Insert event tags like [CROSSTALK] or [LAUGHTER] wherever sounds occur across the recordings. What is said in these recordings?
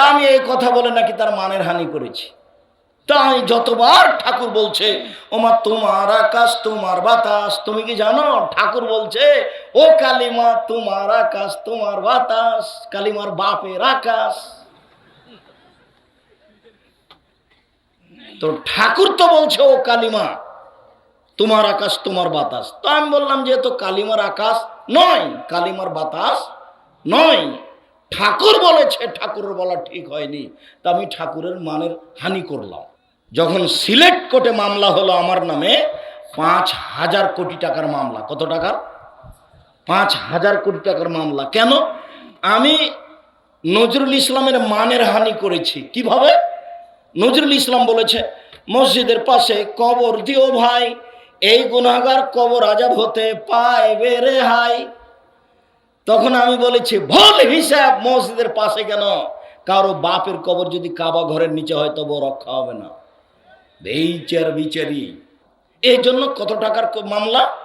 তা আমি এই কথা বলে নাকি তার মানের হানি করেছি। তাই যতবার ঠাকুর বলছে, ওমা তোমার আকাশ, তোমার বাতাস, তুমি কি জানো? ঠাকুর বলছে, ও কালিমা, তোমার আকাশ, তোমার বাতাস, কালিমার বাপের আকাশ। তো ঠাকুর তো বলছে, ও কালিমা, তোমার আকাশ, তোমার বাতাস। তো আমি বললাম যে তো কালিমার আকাশ নয়, কালিমার বাতাস নয়। ঠাকুর বলেছে ঠাকুরের বলা ঠিক হয়নি। তা আমি ঠাকুরের মানের হানি করলাম। যখন সিলেট কোর্টে মামলা হলো আমার নামে, পাঁচ হাজার কোটি টাকার মামলা। কত টাকার? পাঁচ হাজার কোটি টাকার মামলা। কেন? আমি নজরুল ইসলামের মানের হানি করেছি। কীভাবে? নজরুল ইসলাম বলেছে, মসজিদের পাশে কবর দিও ভাই, এই গুনাগার কবর আজাব হতে পাইবে রে হাই। তখন আমি বলেছি, ভুল হিসাব মসজিদের পাশে কেন? কারও বাপের কবর যদি কাবা ঘরের নিচে হয় তবু রক্ষা হবে না। বিচার বিচারি। এই জন্য কত টাকার মামলা?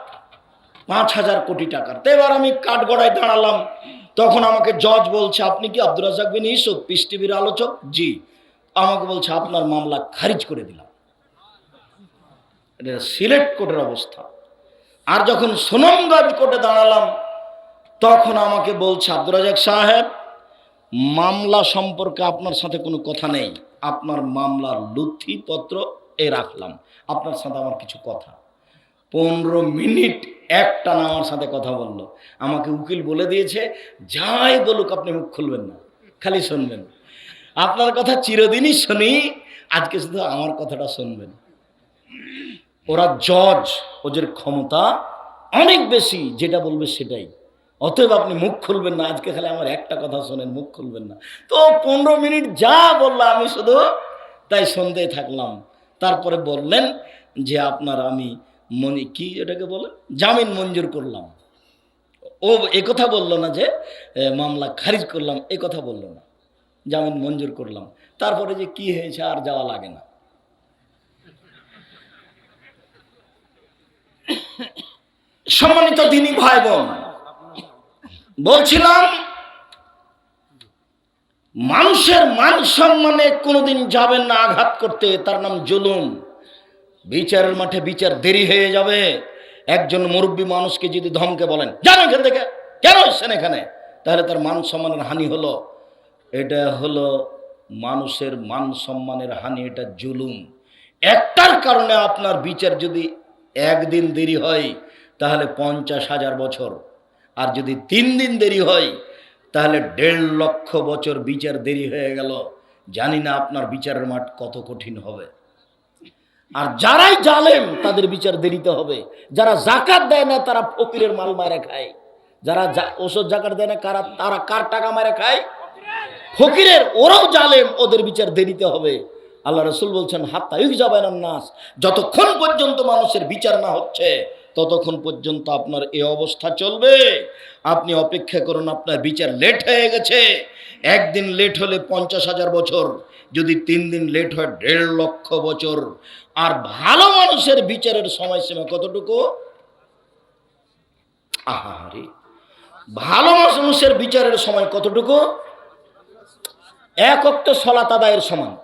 পাঁচ হাজার কোটি টাকার। তো এবার আমি কাঠগড়ায় দাঁড়ালাম। তখন আমাকে জজ বলছে, আপনি কি আব্দুর রাজাক বিন ইসুফ পিস টিভির আলোচক? জি। আমাকে বলছে, আপনার মামলা খারিজ করে দিলাম। এটা সিলেট কোর্টের অবস্থা। আর যখন সুনামগঞ্জ কোর্টে দাঁড়ালাম তখন আমাকে বলছে, আব্দুর সাহেব, মামলা সম্পর্কে আপনার সাথে কোনো কথা নেই। আপনার মামলার নথিপত্র এ রাখলাম। আপনার সাথে আমার কিছু কথা। পনেরো মিনিট একটা না আমার সাথে কথা বলল। আমাকে উকিল বলে দিয়েছে, যাই বলুক আপনি মুখ খুলবেন না, খালি শুনবেন। আপনার কথা চিরদিনই শুনি, আজকে শুধু আমার কথাটা শুনবেন। ওরা জজ, ওদের ক্ষমতা অনেক বেশি, যেটা বলবে সেটাই। অতএব আপনি মুখ খুলবেন না। আজকে খালি আমার একটা কথা শোনেন, মুখ খুলবেন না। তো পনেরো মিনিট যা বলল আমি শুধু তাই শুনতেই থাকলাম। তারপরে বললেন যে আপনার আমি মনি, কি এটাকে বলে? জামিন মঞ্জুর করলাম। ও কথা বলল না যে মামলা খারিজ করলাম, এ কথা বলল না। জামিন মঞ্জুর করলাম। তারপরে যে কি হয়েছে আর যাওয়া লাগে না। সম্মানিত দিনী ভাই বোন বলছিলাম, মানুষের মান সম্মানে কোনোদিন যাবেন না আঘাত করতে, তার নাম জুলুম। বিচারের মাঠে বিচার দেরি হয়ে যাবে। একজন মুরব্বী মানুষকে যদি ধমকে বলেন জানো এখান থেকে, কেন এসছেন এখানে? তাহলে তার মান সম্মানের হানি হলো। এটা হলো মানুষের মান সম্মানের হানি, এটা জুলুম। একটার কারণে আপনার বিচার যদি একদিন দেরি হয়, তাহলে পঞ্চাশ হাজার বছর আর যদি তিন দিন দেরি হয়, তাহলে দেড় লক্ষ বছর বিচার দেরি হয়ে গেল। জানি না আপনার বিচারের মাঠ কত কঠিন হবে। আর যারাই জালেম, তাদের বিচার দেরিতে হবে। যারা জাকাত দেয় না, তারা ফকিরের মাল মারে খায়। যারা ওষুধ জাকাত দেয় না, কারা, তারা কার টাকা মারে খায়? ফকিরের, ওরাও জালেম, ওদের বিচার দেরিতে হবে। আল্লাহ রসুল বলছেন, হাত্তা ইউক যাবেন নাস। যতক্ষণ পর্যন্ত মানুষের বিচার না হচ্ছে ততক্ষণ পর্যন্ত আপনার এ অবস্থা চলবে। আপনি অপেক্ষা করুন, আপনার বিচার লেট হয়ে গেছে। একদিন লেট হলে পঞ্চাশ হাজার বছর, যদি তিন দিন লেট হয়, দেড় লক্ষ বছর। আর ভালো মানুষের বিচারের সময়সীমা কতটুকু? আহারে! ভালো মানুষের বিচারের সময় কতটুকু? এক অক্ত সলাত আদায়ের সমান।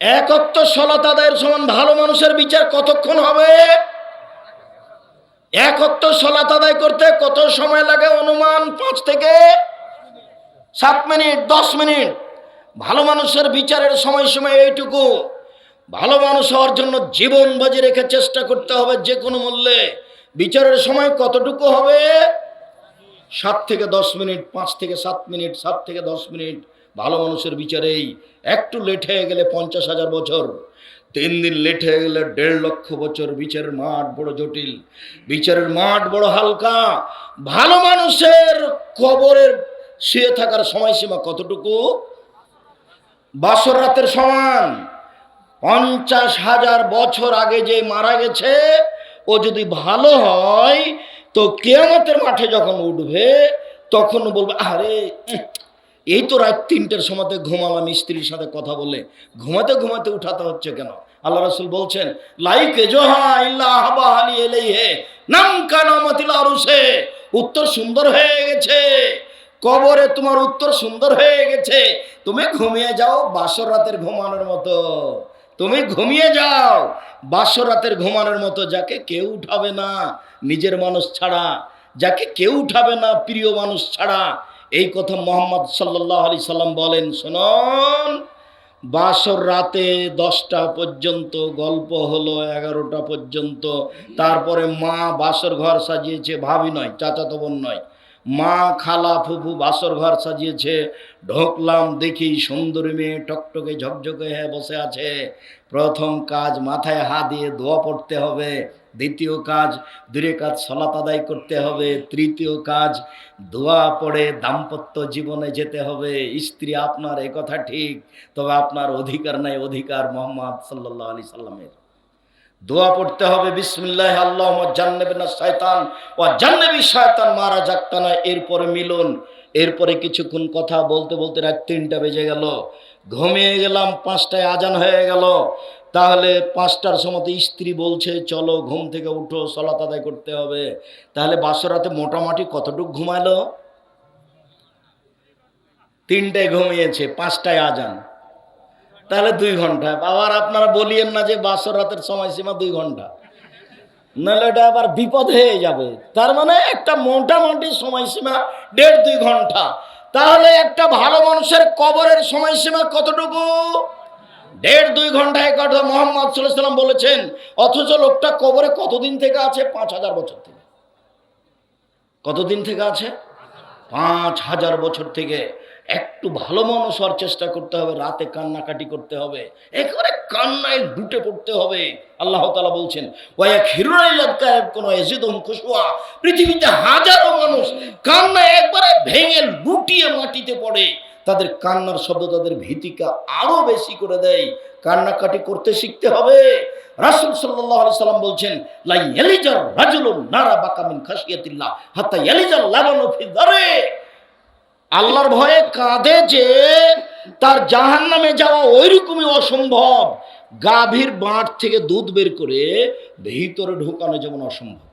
এক অক্ত সলাত আদায়ের সমান ভালো মানুষের বিচার কতক্ষণ হবে? এক সলাত আদায় করতে কত সময় লাগে অনুমান? পাঁচ থেকে সাত মিনিট, দশ মিনিট। ভালো মানুষের বিচারের সময় সময় এইটুকু। ভালো মানুষ হওয়ার জন্য জীবন বাজি রেখে চেষ্টা করতে হবে যে কোনো মূল্যে। বিচারের সময় কতটুকু হবে? সাত থেকে দশ মিনিট, পাঁচ থেকে সাত মিনিট, সাত থেকে দশ মিনিট। ভালো মানুষের বিচারেই একটু লেট হয়ে গেলে পঞ্চাশ হাজার বছর। তিন দিন লেট হয়ে গেলে দেড় লক্ষ বছর বিচারের মাঠ বড় জটিল, বিচারের মাঠ বড় হালকা। ভালো মানুষের কবরের শুয়ে থাকার সময়সীমা কতটুকু? বাসর রাতের সমান। পঞ্চাশ হাজার বছর আগে যে মারা গেছে, ও যদি ভালো হয়, তো কেয়ামতের মাঠে যখন উঠবে, তখন বলবে, আরে এই তো রাত তিনটের সময়তে ঘুমালাম স্ত্রীর সাথে কথা বলে ঘুমাতে ঘুমাতে উঠাতে হচ্ছে কেন? আল্লাহ রসুল বলছেন, লাইকে জোহা এলেই হে উত্তর সুন্দর হয়ে গেছে। কবরে তোমার উত্তর সুন্দর হয়ে গেছে। তুমি ঘুমিয়ে যাও বাসর রাতের ঘুমানোর মতো। তুমি ঘুমিয়ে যাও বাসর রাতের ঘুমানোর মতো, যাকে কেউ উঠাবে না নিজের মানুষ ছাড়া, যাকে কেউ উঠাবে না প্রিয় মানুষ ছাড়া। এই কথা মোহাম্মদ সাল্লাহ আলি সাল্লাম বলেন, শোনন, বাসর রাতে দশটা পর্যন্ত, গল্প হলো এগারোটা পর্যন্ত। তারপরে মা বাসর ঘর সাজিয়েছে, ভাবি নয় চাচাতো বোন নয়। মা, খালা, ফুফু বাসর ঘর সাজিয়েছে। ঢোকলাম, দেখি সুন্দরী মেয়ে টকটকে ঝকঝকে হয়ে বসে আছে। প্রথম কাজ, মাথায় হাত দিয়ে দোয়া পড়তে হবে। দ্বিতীয় কাজ, দূরে কাজ সলাত আদায় করতে হবে। তৃতীয় কাজ, দোয়া পড়ে দাম্পত্য জীবনে যেতে হবে। স্ত্রী, আপনার কথা ঠিক, তবে আপনার অধিকার নাই, অধিকার মোহাম্মদ সাল্লাহ আলি সাল্লামের। দোয়া পড়তে হবে, বিসমিল্লাহ আল্লাহ জান্নাবিনা শয়তান ও জান্নাবি শয়তান মারা যাক্তানা এরপরে মিলন। এরপরে কিছুক্ষণ কথা বলতে বলতে রাত তিনটা বেজে গেল। ঘুমিয়ে গেলাম, পাঁচটায় আজান হয়ে গেল। তাহলে পাঁচটার সময় স্ত্রী বলছে, চলো ঘুম থেকে উঠো, সলাত আদায় করতে হবে। তাহলে বাসরাতে মোটামুটি কতটুকু ঘুমালো? তিনটায় ঘুমিয়েছে, পাঁচটায় আজান। তাহলে দুই ঘণ্টা। আবার আপনারা বলিয়েন না যে বাসর রাতের সময়সীমা দুই ঘণ্টা। নাহলে এটা আবার বিপদ হয়ে যাবে। তার মানে একটা মোটামুটি সময়সীমা দেড় দুই ঘণ্টা। তাহলে একটা ভালো মানুষের কবরের সময়সীমা কতটুকু? দেড় দুই ঘণ্টা এক কথা মোহাম্মদ সাল্লাম বলেছেন, অথচ লোকটা কবরে কতদিন থেকে আছে? পাঁচ হাজার বছর থেকে। কতদিন থেকে আছে? পাঁচ হাজার বছর থেকে। একটু ভালো মানুষ হওয়ার চেষ্টা করতে হবে, রাতে কান্নাকাটি করতে হবে, একেবারে কান্নায় ডুটে পড়তে হবে। আল্লাহ তালা বলছেন ওয়া খিরুনাইলাদ কোনো এজিদম খুশুয়া পৃথিবীতে হাজারো মানুষ কান্নায় একবারে ভেঙে লুটিয়ে মাটিতে পড়ে। তাদের কান্নার শব্দ তাদের ভীতিকা আরও বেশি করে দেয়। কান্নাকাটি করতে শিখতে হবে। রাসূল আলাইহি সাল্লাম বলছেন, লা ইয়ালিজার রাজুলুন নারা বাকামিন খাশিয়াতিল্লাহ, হাত্তা ইয়ালিজাল লাবানু ফি দারে। আল্লাহর ভয়ে কাঁদে যে তার জাহান নামে যাওয়া ওইরকমই অসম্ভব। গাভীর বাঁট থেকে দুধ বের করে ভিতরে ঢোকানো যেমন অসম্ভব।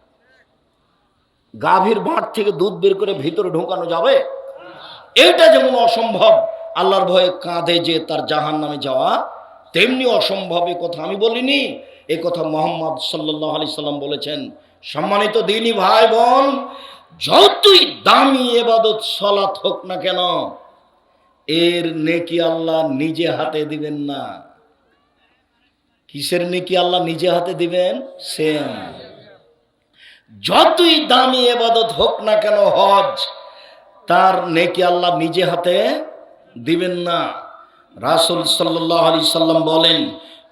গাভীর বাঁট থেকে দুধ বের করে ভিতরে ঢোকানো যাবে? এটা যেমন অসম্ভব, আল্লাহর ভয়ে কাঁধে যে তার জাহান নামে যাওয়া, তেমনি অসম্ভব এ কথা আমি বলিনি। এ কথা মোহাম্মদ সাল্লাহ আলি সাল্লাম বলেছেন, সম্মানিত দিনই ভাই বোন, যতই দামি এবাদত, সলাৎ হোক না কেন, এর নেকি আল্লাহ নিজে হাতে দিবেন না। কিসের নেকি আল্লাহ নিজে হাতে দিবেন? সেম। যতই দামি এবাদত হোক না কেন, হজ তার নেকি আল্লাহ নিজে হাতে দিবেন না। রাসুল সাল্লাহ আলি সাল্লাম বলেন,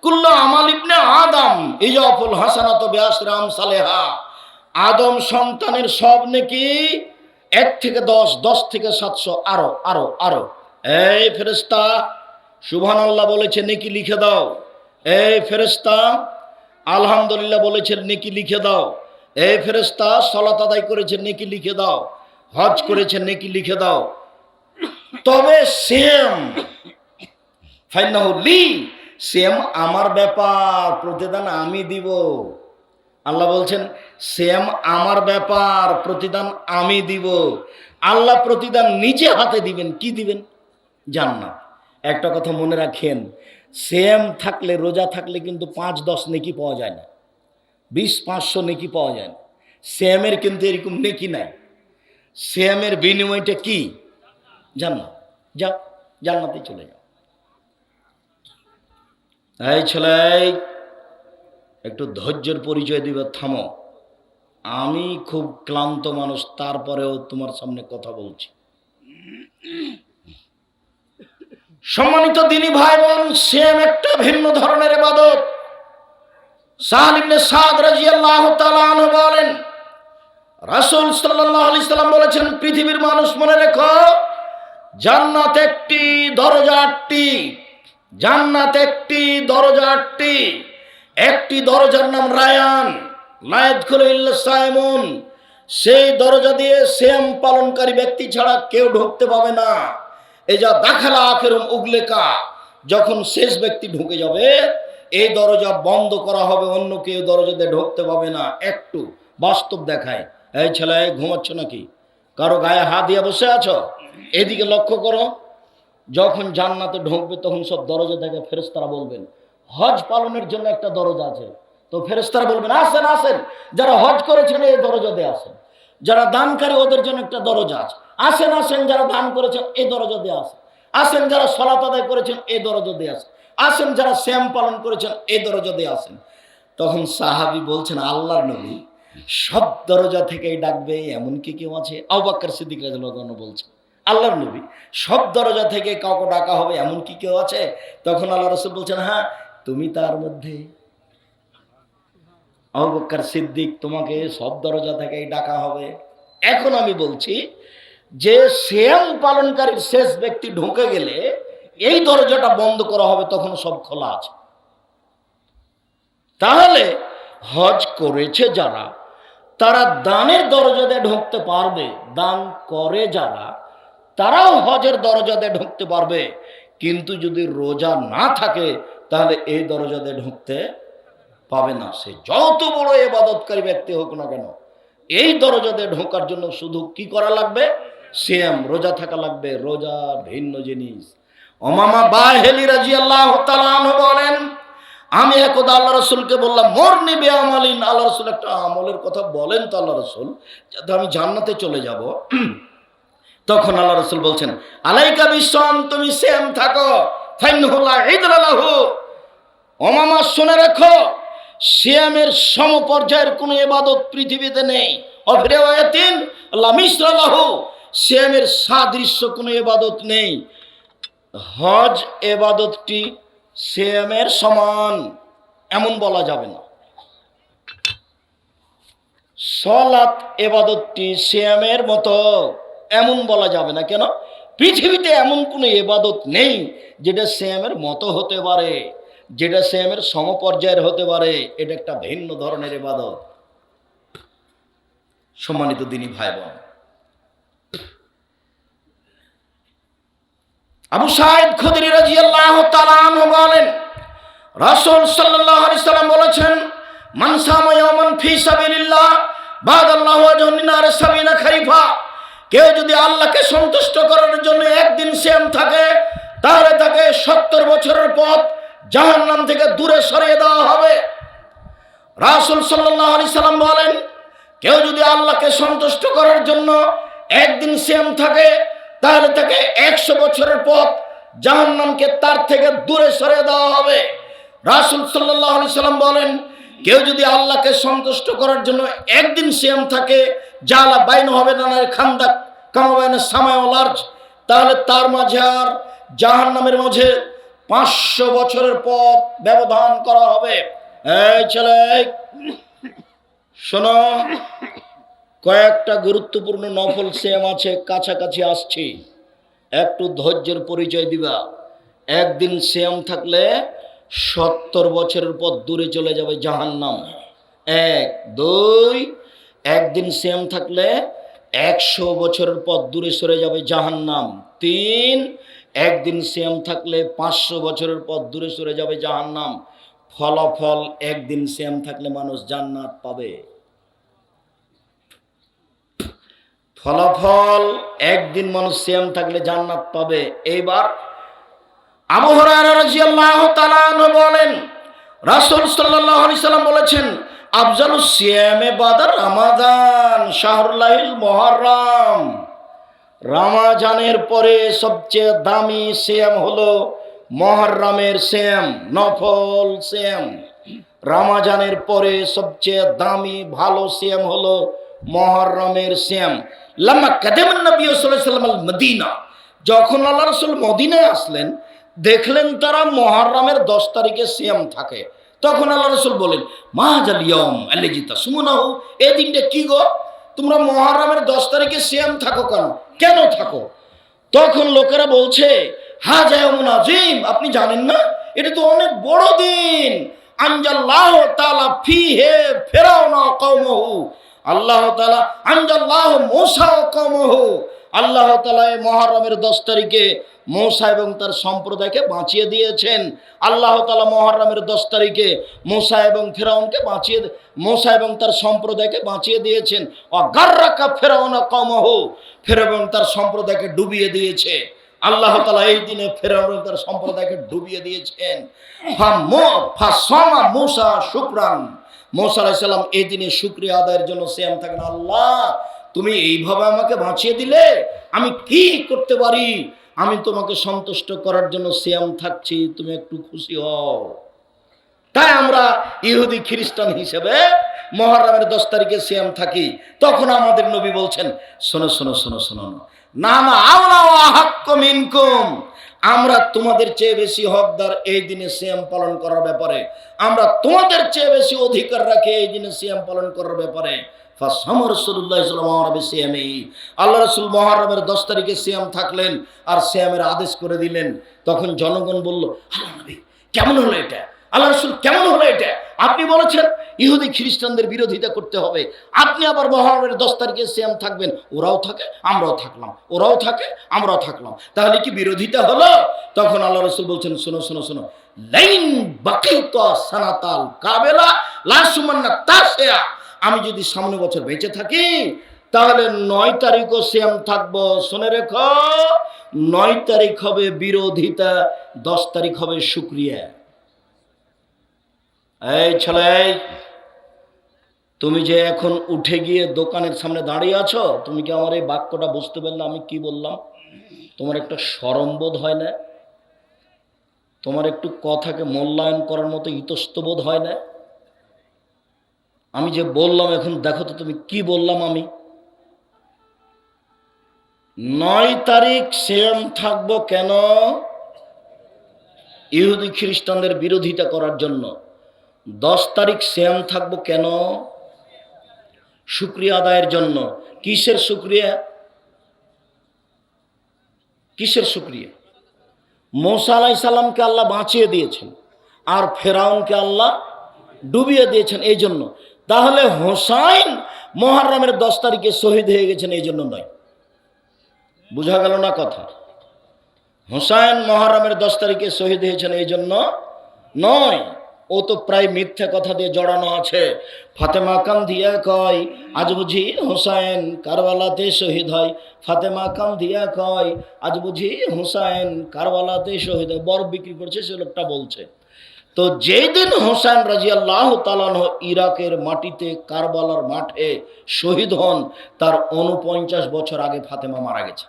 কুল্লা আমাল ইবনে আদম, ইজাফুল হাসানাত বিয়াসরাম সালেহা। আদম সন্তানের সব নাকি এক থেকে দশ দশ থেকে সাতশো, আরও আরও আরও। এই ফেরেস্তা সুবহান আল্লাহ বলেছে, নেকি লিখে দাও। এই ফেরেস্তা আলহামদুলিল্লাহ বলেছেন নেকি লিখে দাও। এই ফেরেস্তা সলাত আদায় করেছে, নেকি লিখে দাও। হজ করেছে নেকি লিখে দাও। তবে সেম। ফাইনাহুলি সেম আমার ব্যাপার, প্রতিদান আমি দিব। আল্লাহ বলছেন, সেম আমার ব্যাপার, প্রতিদান আমি দিব। আল্লাহ প্রতিদান নিজে হাতে দিবেন, কি দিবেন? জান না একটা কথা মনে রাখেন, সেম থাকলে, রোজা থাকলে কিন্তু পাঁচ, দশ নেকি পাওয়া যায় না। বিশ, পাঁচশো নেকি পাওয়া যায় না। সেমের কিন্তু এরকম নেকি নাই। সেমের বিনিময়টা কি? জান্নাত যাও জান্নাতে চলে যাও। এই ছেলে, একটু ধৈর্যের পরিচয় দিবে, থামো। আমি খুব ক্লান্ত মানুষ, তারপরেও তোমার সামনে কথা বলছি। সম্মানিত দিনী ভাই বোন সেম একটা ভিন্ন ধরনের ইবাদত। সালিবনে সাদ রাজিয়াল্লাহু বলেন রাসূল সাল্লাল্লাহু আলাইহি সাল্লাম বলেছেন, পৃথিবীর মানুষ মনে রেখো, জান্নাত একটি দরজা আটটি, জান্নাত একটি দরজা আটটি। একটি দরজার নাম রায়ান সাইমন। সেই দরজা দিয়ে শ্যাম পালনকারী ব্যক্তি ছাড়া কেউ ঢুকতে পাবে না। এই যা দাখালা আখের উগলেকা, যখন শেষ ব্যক্তি ঢুকে যাবে, এই দরজা বন্ধ করা হবে, অন্য কেউ দরজা দিয়ে ঢুকতে পাবে না। একটু বাস্তব দেখায় এই ছেলে ঘুমাচ্ছ নাকি? কারও গায়ে হাত দিয়ে বসে আছো? এদিকে লক্ষ্য করো, যখন জান্নাতে ঢুকবে তখন সব দরজা থেকে ফেরেস্তারা বলবেন, হজ পালনের জন্য একটা দরজা আছে। তো ফেরেস্তারা বলবেন, আসেন আসেন। যারা হজ করেছেন এই দরজা দরজাতে আসেন। যারা দানকারী ওদের জন্য একটা দরজা আছে। আসেন আসেন, যারা দান করেছেন এই দরজা দিয়ে আসেন। আসেন, যারা সলাত আদায় করেছেন এই দরজা দিয়ে আসেন। আসেন, যারা শ্যাম পালন করেছেন এই দরজা দিয়ে আসেন। তখন সাহাবি বলছেন, আল্লাহর নবী সব দরজা থেকেই ডাকবে এমন কি কেউ আছে? আবাক্কর সিদ্দিক রাজু বলছে, আল্লাহর নবী, সব দরজা থেকে কাউকে ডাকা হবে এমন কি কেউ আছে? তখন আল্লাহ রসুল বলছেন হ্যাঁ তুমি তার মধ্যে। আবাক্কর সিদ্দিক, তোমাকে সব দরজা থেকেই ডাকা হবে। এখন আমি বলছি যে শ্যাম পালনকারীর শেষ ব্যক্তি ঢুকে গেলে এই দরজাটা বন্ধ করা হবে, তখন সব খোলা আছে। তাহলে হজ করেছে যারা তারা দানের দরজাতে ঢুকতে পারবে, দান করে যারা, তারাও হজের দরজাতে ঢুকতে পারবে। কিন্তু যদি রোজা না থাকে, তাহলে এই দরজাতে ঢুকতে পাবে না। সে যত বড় এবাদতকারী ব্যক্তি হোক না কেন, এই দরজাতে ঢোকার জন্য শুধু কি করা লাগবে? সেম রোজা থাকা লাগবে। রোজা ভিন্ন জিনিস। অমামা বা বাহেলি রাজি আল্লাহ বলেন আমি একদা আল্লাহ রসুলকে বললাম, মোর নিবে আমালিন আল্লাহ রসুল একটা আমলের কথা বলেন তো আল্লাহ রসুল, যাতে আমি জান্নাতে চলে যাব। [CLEARS THROAT] তখন আল্লাহ রসুল বলছেন, আলাইকা বিশ্বম তুমি সেম থাকো। অমামা শুনে রাখো, সিয়ামের সমপর্যায়ের কোনো এবাদত পৃথিবীতে নেই। অফিরেওয়াতিন লামিসরালাহু সিয়ামের সাদৃশ্য কোনো এবাদত নেই। হজ এবাদতটি সিয়ামের সমান, এমন বলা যাবে না। সলাত এবাদতটি সিয়ামের মতো, এমন বলা যাবে না কেন? পৃথিবীতে এমন কোনো এবাদত নেই যেটা শ্যামের মতো হতে পারে, যেটা শ্যামের সমপর্যায়ের হতে পারে। এটা একটা ভিন্ন ধরনের এবাদত। সম্মানিত দিনী ভাই বোন আবু সাহেব খুদরি রাজিয়াল্লাহু তাআলা আনহু বলেন, রাসূল সাল্লাল্লাহু আলাইহি সাল্লাম বলেছেন, মান ফি সাবিলিল্লাহ, বাদাল্লাহু আজহুন নার সাবিনা খারিফা। কেউ যদি আল্লাহকে সন্তুষ্ট করার জন্য একদিন সেম থাকে, তাহলে তাকে সত্তর বছরের পথ জাহান্নাম থেকে দূরে সরিয়ে দেওয়া হবে। রাসূল সাল্লাল্লাহু আলাইহি সাল্লাম বলেন, কেউ যদি আল্লাহকে সন্তুষ্ট করার জন্য একদিন শ্যাম থাকে তাহলে তাকে একশো বছরের পথ জাহান্নামকে তার থেকে দূরে সরে দেওয়া হবে। রাসুল সাল্লাহ সাল্লাম বলেন, কেউ যদি আল্লাহকে সন্তুষ্ট করার জন্য একদিন শ্যাম থাকে, জালা বাইন হবে না খান্দা কামাবাইন সামায় লার্জ, তাহলে তার মাঝে আর জাহান্নামের মাঝে পাঁচশো বছরের পথ ব্যবধান করা হবে। এই ছেলে শোনো কয়েকটা গুরুত্বপূর্ণ নফল সেম আছে, কাছাকাছি আসছি। একটু ধৈর্যের পরিচয় দিবা। একদিন সেম থাকলে সত্তর বছরের পর দূরে চলে যাবে জাহান্নাম। এক, দুই, একদিন সেম থাকলে একশো বছরের পর দূরে সরে যাবে জাহান্নাম। তিন, একদিন সেম থাকলে পাঁচশো বছরের পর দূরে সরে যাবে জাহান্নাম। ফলাফল, একদিন সেম থাকলে মানুষ জান্নাত পাবে। ফলাফল, একদিন মানুষ সেম থাকলে জান্নাত পাবে। এইবার আবু তাআলা বলেন, রাসূল আলাইহি সাল্লাম বলেছেন আফজালুস সিয়ামে বাদার রমাদান শাহরুল্লাহিল মুহররম। রমাজানের পরে সবচেয়ে দামি সিয়াম হলো মহররমের সিয়াম, নফল সিয়াম। রামাজানের পরে সবচেয়ে দামি ভালো সিয়াম হলো মহররমের সিয়াম। লাম্মা কাদেমান নবী সাল্লাম আল মদিনা যখন আল্লাহ রসুল মদিনায় আসলেন, দেখলেন তারা মহররমের দশ তারিখে সিয়াম থাকে। তখন আল্লাহ রসুল বলেন মাহাজাল ইয়ম আল্লেজিতা সুমনাহু এই দিনটা কি গো? তোমরা মহররমের দশ তারিখে সিয়াম থাকো কেন? কেন থাকো? তখন লোকেরা বলছে হা জায়মুন আজিম আপনি জানেন না? এটা তো অনেক বড় দিন। আনজাল্লাহ তালা ফি হে ফেরাও না কৌমহু আল্লাহ তালা আনজাল্লাহ মোসা কমহ আল্লাহ তালা মহরমের দশ তারিখে মৌসা এবং তার সম্প্রদায়কে বাঁচিয়ে দিয়েছেন। আল্লাহ তালা মহরমের দশ তারিখে মৌসা এবং ফেরাউনকে বাঁচিয়ে মৌসা এবং তার সম্প্রদায়কে বাঁচিয়ে দিয়েছেন। অগার্রাকা ফেরাউন কমহ ফের এবং তার সম্প্রদায়কে ডুবিয়ে দিয়েছে। আল্লাহ তালা এই দিনে ফেরাউন তার সম্প্রদায়কে ডুবিয়ে দিয়েছেন। ফা মো- ফা সমা মূসা শুক্রান। মৌসা আলাইসাল্লাম এই দিনে শুক্রিয়া আদায়ের জন্য শ্যাম থাকেন আল্লাহ, তুমি এইভাবে আমাকে বাঁচিয়ে দিলে, আমি কি করতে পারি? আমি তোমাকে সন্তুষ্ট করার জন্য শ্যাম থাকছি, তুমি একটু খুশি হও। তাই আমরা ইহুদি খ্রিস্টান হিসেবে মহরমের দশ তারিখে শ্যাম থাকি। তখন আমাদের নবী বলছেন, শোনো শোনো শোনো শোনো, না না, আওলা আহাক্ক মিনকুম। আমরা তোমাদের চেয়ে বেশি হকদার এই দিনে সিএম পালন করার ব্যাপারে। আমরা তোমাদের চেয়ে বেশি অধিকার রাখি এই দিনে সিএম পালন করার ব্যাপারে। আল্লাহ রসুল 10 তারিখে থাকলেন আর সিয়ামের আদেশ করে দিলেন। তখন জনগণ বলল কেমন হলো এটা? আল্লাহ রাসূল কেমন হলো এটা? আপনি বলেছেন, ইহুদি খ্রিস্টানদের বিরোধিতা করতে হবে। আপনি আবার মহরমের 10 তারিখে সিয়াম থাকবেন, ওরাও থাকে, আমরাও থাকলাম। ওরাও থাকে, আমরাও থাকলাম। তাহলে কি বিরোধিতা হলো? তখন আল্লাহ রসুল বলছেন, শোনো শোনো শোনো। লাইন বাকিতা সানাতাল কাবেলা লাসুমান্না তাসিয়া। আমি যদি সামনে বছর বেঁচে থাকি, তাহলে নয় তারিখও শ্যাম থাকব। শুনে রেখো, নয় তারিখ হবে বিরোধিতা, দশ তারিখ হবে শুক্রিয়া। এই ছেলে, তুমি যে এখন উঠে গিয়ে দোকানের সামনে দাঁড়িয়ে আছো, তুমি কি আমার এই বাক্যটা বুঝতে পারলে আমি কি বললাম? তোমার একটা সরমবোধ হয় না? তোমার একটু কথাকে মূল্যায়ন করার মতো ইতস্তবোধ হয় না? আমি যে বললাম এখন, দেখো তো তুমি কি বললাম আমি? নয় তারিখ সেম থাকব কেন? ইহুদি খ্রিস্টানদের বিরোধিতা করার জন্য। দশ তারিখ সেম থাকব কেন? শুক্রিয়া আদায়ের জন্য। কিসের শুক্রিয়া কিসের শুক্রিয়া মোসা আলাই সাল্লামকে আল্লাহ বাঁচিয়ে দিয়েছেন আর ফেরাউনকে আল্লাহ ডুবিয়ে দিয়েছেন এই জন্য। তাহলে হোসাইন মহারামের দশ তারিখে শহীদ হয়ে গেছেন এই জন্য নয়। বুঝা গেল না কথা? হোসাইন মহারামের দশ তারিখে শহীদ হয়েছেন এই জন্য নয়। ও তো প্রায় মিথ্যা কথা দিয়ে জড়ানো আছে। ফাতেমা কাম দিয়া কয়, আজ বুঝি হোসাইন কারবালাতে শহীদ হয়। ফাতেমা কাম দিয়া কয়, আজ বুঝি হোসাইন কারবালাতে শহীদ হয়। বরফ বিক্রি করছে, সে লোকটা বলছে। তো যেই দিন হোসেন রাজি আল্লাহ তালান ইরাকের মাটিতে কারবালার মাঠে শহীদ হন, তার উনপঞ্চাশ বছর আগে ফাতেমা মারা গেছে।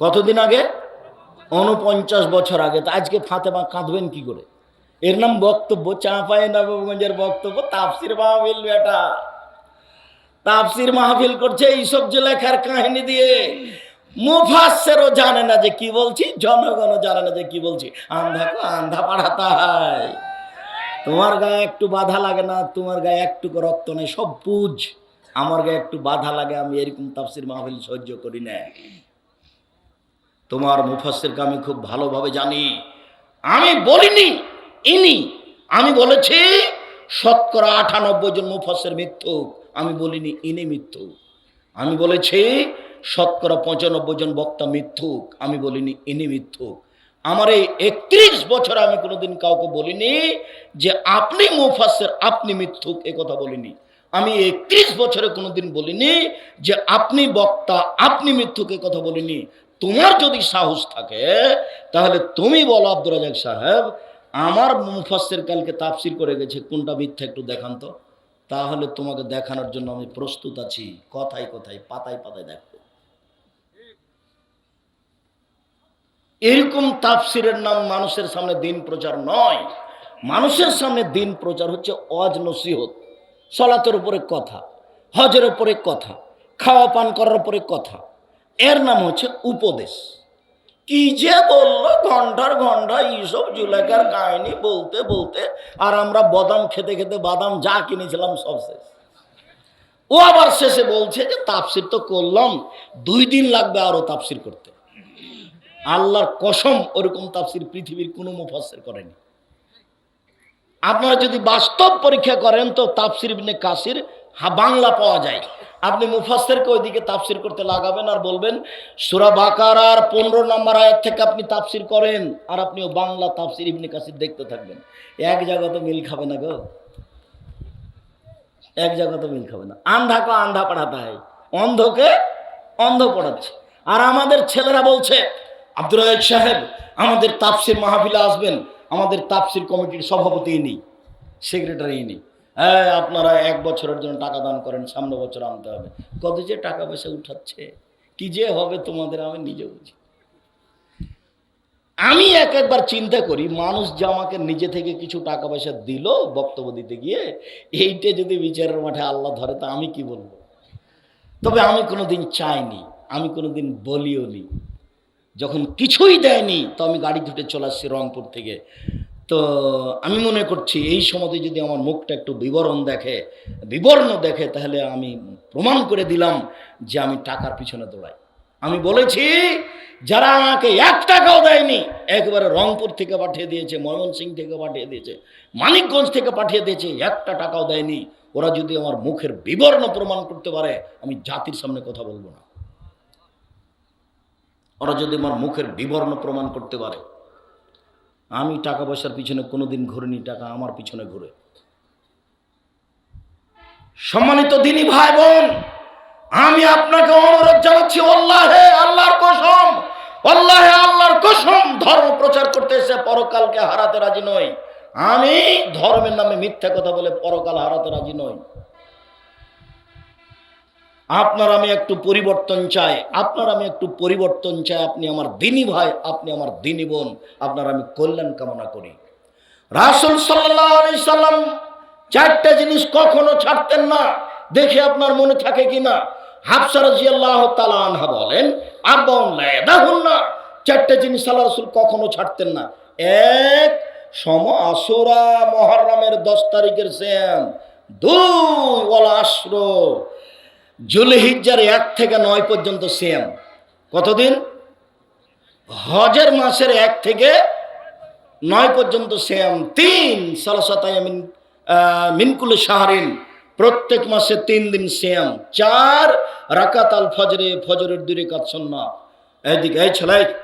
কতদিন আগে? উনপঞ্চাশ বছর আগে। তা আজকে ফাতেমা কাঁদবেন কি করে? এর নাম বক্তব্য, চাঁপাই নবগঞ্জের বক্তব্য, তাফসির মাহফিল বেটা। তাফসির মাহফিল করছে এইসব যে লেখার কাহিনী দিয়ে। মুফাসেরও জানে না যে কি বলছি, জনগণও জানে না যে কি বলছি। আন্ধাকো আন্ধা পাড়াতা হয় তোমার গায়ে একটু বাধা লাগে না, তোমার গায়ে একটুকু রক্ত নেই, সব পুজ আমার গায়ে একটু বাধা লাগে, আমি এরকম তাফসির মাহফিল সহ্য করি না। তোমার মুফাসেরকে আমি খুব ভালোভাবে জানি। আমি বলিনি ইনি, আমি বলেছি, শতকরা আটানব্বই জন মুফাসের মিথ্যুক আমি বলিনি ইনি মিথ্যুক আমি বলেছি, শতকরা পঁচানব্বই জন বক্তা মিথ্যুক আমি বলিনি ইনি মিথ্যুক আমার এই একত্রিশ বছর আমি কোনোদিন কাউকে বলিনি যে আপনি মুফাসের, আপনি মিথ্যুক এ কথা বলিনি। আমি একত্রিশ বছরে কোনোদিন বলিনি যে আপনি বক্তা, আপনি মিথ্যুক এ কথা বলিনি। তোমার যদি সাহস থাকে, তাহলে তুমি বলো আব্দুর রাজাক সাহেব আমার মুফাসের কালকে তাফসির করে গেছে, কোনটা মিথ্যা একটু দেখান তো। তাহলে তোমাকে দেখানোর জন্য আমি প্রস্তুত আছি, কথায় কথায়, পাতায় পাতায় দেখো এরকম তাফসিরের নাম মানুষের সামনে দিন প্রচার নয়। মানুষের সামনে দিন প্রচার হচ্ছে অজ নসিহত, সলাতের উপরে কথা, হজের উপরে কথা, খাওয়া পান করার উপরে কথা। এর নাম হচ্ছে উপদেশ। কি যে বলল ঘণ্টার ঘণ্টা এইসব জুলেখার কাহিনী বলতে বলতে, আর আমরা বাদাম খেতে খেতে বাদাম যা কিনেছিলাম সব শেষ। ও আবার শেষে বলছে যে তাফসির তো করলাম, দুই দিন লাগবে আরও তাফসির করতে। আল্লাহর কসম ওরকম তাপসির পৃথিবীর কোনো মুফাসসির করেনি। আপনারা যদি বাস্তব পরীক্ষা করেন তো তাফসির ইবনে কাসির বাংলা পাওয়া যায়। আপনি মুফাসসিরকে ওইদিকে তাফসির করতে লাগাবেন আর বলবেন, সূরা বাকারার পনেরো নম্বর আয়াত থেকে আপনি তাফসির করেন আর আপনি ও বাংলা তাফসির ইবনে কাসির দেখতে থাকবেন। এক জায়গা তো মিল খাবে না গো। এক জায়গা তো মিল খাবে না। আন্ধা কো আন্ধা পড়াতে হয়, অন্ধকে অন্ধ পড়াচ্ছে। আর আমাদের ছেলেরা বলছে, আব্দুর রাজাক সাহেব, আমাদের তাফসির মাহফিলে আসবেন, আমাদের তাফসির কমিটির সভাপতি নেই সেক্রেটারি নেই। হ্যাঁ আপনারা এক বছরের জন্য টাকা দান করেন, সামনে বছর আনতে হবে। কত যে টাকা পয়সা উঠাচ্ছে, কি যে হবে তোমাদের আমি নিজে বুঝি আমি এক একবার চিন্তা করি, মানুষ যে আমাকে নিজে থেকে কিছু টাকা পয়সা দিল বক্তব্য দিতে গিয়ে, এইটা যদি বিচারের মাঠে আল্লাহ ধরে, তা আমি কি বলব? তবে আমি কোনোদিন চাইনি, আমি কোনোদিন বলিও নি যখন কিছুই দেয়নি, তো আমি গাড়ি ধুটে চলে আসছি রংপুর থেকে। তো আমি মনে করছি এই সময়তে যদি আমার মুখটা একটু বিবরণ দেখে, বিবর্ণ দেখে, তাহলে আমি প্রমাণ করে দিলাম যে আমি টাকার পিছনে দৌড়াই। আমি বলেছি, যারা আমাকে এক টাকাও দেয়নি, একবারে রংপুর থেকে পাঠিয়ে দিয়েছে ময়মনসিং থেকে পাঠিয়ে দিয়েছে, মানিকগঞ্জ থেকে পাঠিয়ে দিয়েছে, একটা টাকাও দেয়নি। ওরা যদি আমার মুখের বিবর্ণ প্রমাণ করতে পারে, আমি জাতির সামনে কথা বলব না। ওরা যদি আমার মুখের বিবর্ণ প্রমাণ করতে পারে আমি টাকা পয়সার পিছনে কোনোদিন ঘুরিনি, টাকা আমার পিছনে ঘুরে। সম্মানিত দিনী ভাই বোন, আমি আপনাকে অনুরোধ জানাচ্ছি, আল্লাহে আল্লাহর কসম, আল্লাহে আল্লাহর কসম ধর্ম প্রচার করতে এসে পরকালকে হারাতে রাজি নই। আমি ধর্মের নামে মিথ্যা কথা বলে পরকাল হারাতে রাজি নই। আপনার আমি একটু পরিবর্তন চাই, আপনার আমি একটু পরিবর্তন চাই, আপনি আমার দিনী ভাই, আপনি আমার দিনী বোন, আপনার আমি কল্যাণ কামনা করি। রাসুল সাল্লাহ আলি সাল্লাম চারটা জিনিস কখনো ছাড়তেন না, দেখে আপনার মনে থাকে কিনা? হাফসা রাজিয়াল্লাহ তালা আনহা বলেন আব্বাউন লায়াদাহুন না চারটা জিনিস আল্লাহ রসুল কখনো ছাড়তেন না। এক, সম আসরা মহরমের দশ তারিখের শ্যাম। দুই ওলা আশ্র। জুলহিজ্জার এক থেকে নয় পর্যন্ত সেম কতদিন? হজের মাসের এক থেকে নয় পর্যন্ত সেম তিন সালসাতায় মিন আহ, মিনকুল শাহরিন। প্রত্যেক মাসে তিন দিন সেম চার রাকাত আল ফজরে ফজরের দূরে না এইদিকে এই ছেলে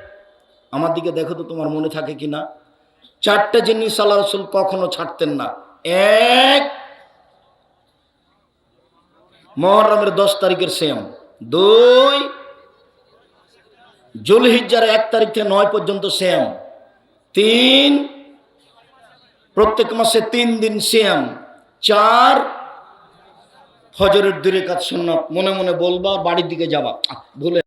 আমার দিকে দেখো তো তোমার মনে থাকে কি না চারটে জিনিস আল্লাহ রসুল কখনো ছাড়তেন না। এক মহরমের দশ তারিখের সেম দুই জুলহিজ্জার এক তারিখ থেকে নয় পর্যন্ত সেম তিন প্রত্যেক মাসে তিন দিন সেম চার ফজরের দূরে কাজ শুনলাম মনে মনে বলবা, বাড়ির দিকে যাবা। ভুলে